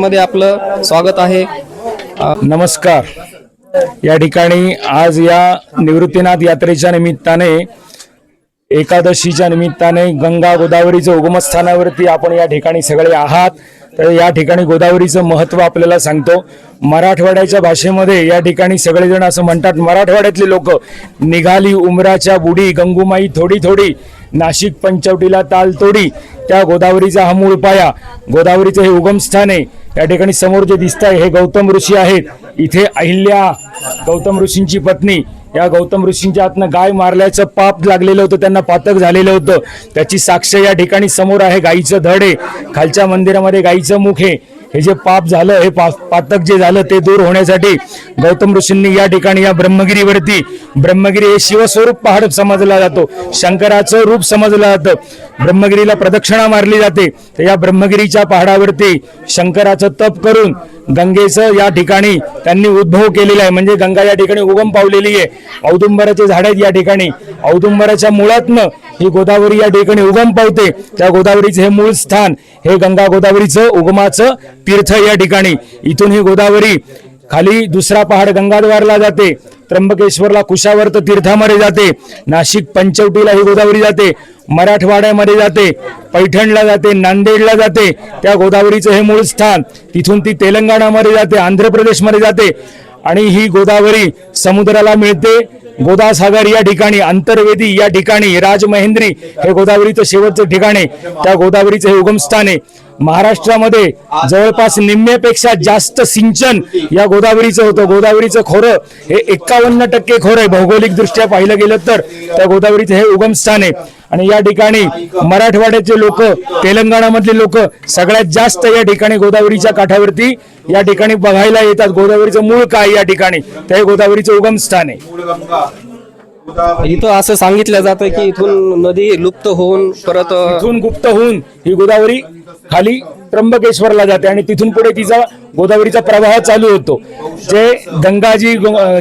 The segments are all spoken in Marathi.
मध्ये आपलं स्वागत आहे. नमस्कार. या ठिकाणी आज या निवृत्तीनाथ यात्रेच्या निमित्ताने एकादशीच्या निमित्ताने गंगा गोदावरीचं उगमस्थानावरती आपण या ठिकाणी सगळे आहात. तर या ठिकाणी गोदावरीचं महत्त्व आपल्याला सांगतो. मराठवाड्याच्या भाषेमध्ये या ठिकाणी सगळेजण असं म्हणतात मराठवाड्यातले लोक निघाली उमराच्या बुडी गंगुमाई थोडी थोडी नाशिक पंचवटीला ताल तोडी त्या गोदावरीचा हा मूळ पाया गोदावरीचं हे उगमस्थान आहे या ठिकाणी समोर जे दिसत आहे हे गौतम ऋषी आहेत. इथे अहिल्या गौतम ऋषींची पत्नी या गौतम ऋषींच्या हातनं गाय मारल्याचं पाप लागलेलं होतं त्यांना पातक झालेलं होतं. त्याची साक्ष या ठिकाणी समोर आहे गाईचं धड आहे. खालच्या मंदिरामध्ये गाईचं मुख आहे. हे जे पाप झालं हे पा पातक जे झालं ते दूर होण्यासाठी गौतम ऋषींनी या ठिकाणी या ब्रह्मगिरीवरती ब्रह्मगिरी हे शिवस्वरूप पहाड समजला जातो. शंकराचं रूप समजलं जातं. ब्रह्मगिरीला प्रदक्षिणा मारली जाते. तर या ब्रह्मगिरीच्या पहाडावरती शंकराचं तप करून गंगेचं या ठिकाणी त्यांनी उद्भव केलेला आहे. म्हणजे गंगा या ठिकाणी उगम पावलेली आहे. औदुंबराचे झाड आहेत या ठिकाणी. औदुंबराच्या मुळातनं ही गोदावरी या ठिकाणी उगम पावते. त्या गोदावरीचं हे मूळ स्थान हे गंगा गोदावरीचं उगमाचं तीर्थ या ठिकाणी. इथून ही गोदावरी. खाली दुसरा पहाड गंगाद्वारला जाते. त्र्यंबकेश्वरला कुशावर्त तीर्थामध्ये जाते. नाशिक पंचवटीला ही गोदावरी जाते. मराठवाड्यामध्ये जाते. पैठणला जाते. नांदेडला जाते. त्या गोदावरीचं हे मूळ स्थान. तिथून ती तेलंगणामध्ये जाते. आंध्र प्रदेशमध्ये जाते. आणि ही गोदावरी समुद्राला मिळते. गोदासागर या ठिकाणी अंतर्वेदी या ठिकाणी राजमहेंद्री हे गोदावरीचं शेवटचं ठिकाण आहे. त्या गोदावरीचं हे उगमस्थान आहे. महाराष्ट्रामध्ये जवळपास निम्म्यापेक्षा जास्त सिंचन या गोदावरीचं होतं. गोदावरीचं खोरं हे एक्कावन्न टक्के खोरं आहे. भौगोलिक दृष्ट्या पाहिलं गेलं तर त्या गोदावरीचं हे उगमस्थान आहे. आणि या ठिकाणी मराठवाड्याचे लोक तेलंगणामधले लोक सगळ्यात जास्त या ठिकाणी गोदावरीच्या काठावरती या ठिकाणी बघायला येतात. गोदावरीचं मूळ काय या ठिकाणी? ते गोदावरीचं उगमस्थान आहे. इथं असं सांगितलं जातं की इथून नदी लुप्त होऊन परत अ, तिथून गुप्त होऊन ही गोदावरी खाली त्र्यंबकेश्वरला जाते आणि तिथून पुढे तिचा गोदावरीचा प्रवाह चालू होतो. जे गंगा जी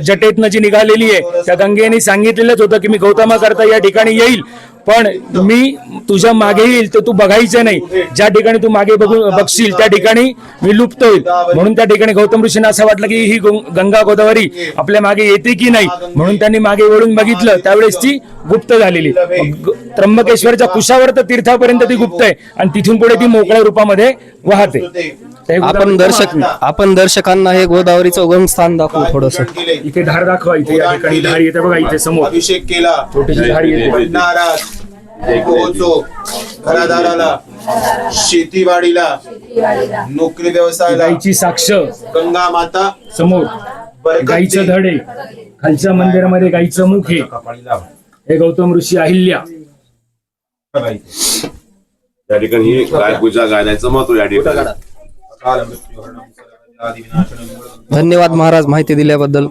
जटेतनं जी निघालेली आहे त्या गंगेने सांगितलेलंच होतं की मी गौतमा करता या ठिकाणी येईल. पण मी तुझ्या मागे येईल तर तू बघायचं नाही. ज्या ठिकाणी तू मागे बघून बघशील त्या ठिकाणी मी लुप्त होईल. म्हणून त्या ठिकाणी गौतम ऋषींना असं वाटलं की ही गंगा गोदावरी आपल्या मागे येते की नाही? म्हणून त्यांनी मागे वळून बघितलं. त्यावेळेस ती गुप्त झालेली. त्र्यंबकेश्वरच्या कुशावर्त तीर्थापर्यंत ती गुप्त आहे आणि तिथून पुढे ती मोकळ्या रूपामध्ये वाहते. आपण दर्शक आपण दर्शकांना हे गोदावरीचं उगम स्थान दाखवू थोडस. इथे धार दाखवा इथे या ठिकाणी धार येते बघा इथे समोर. अभिषेक केला. छोटीशी धार येते. नाराज. पोहोचो घरादाराला शेतीवाडीला नोकरी व्यवसायाला गाईची साक्ष गंगा माता समोर बरकत. धड आहे खालच्या मंदिरामध्ये गाईचं मुख आहे. हे गौतम ऋषी अहिल्या. या ठिकाणी गाय पूजा गायनाचं महत्त्व या ठिकाणी. मृत्यू हरणं, धन्यवाद महाराज माहिती दिल्याबद्दल.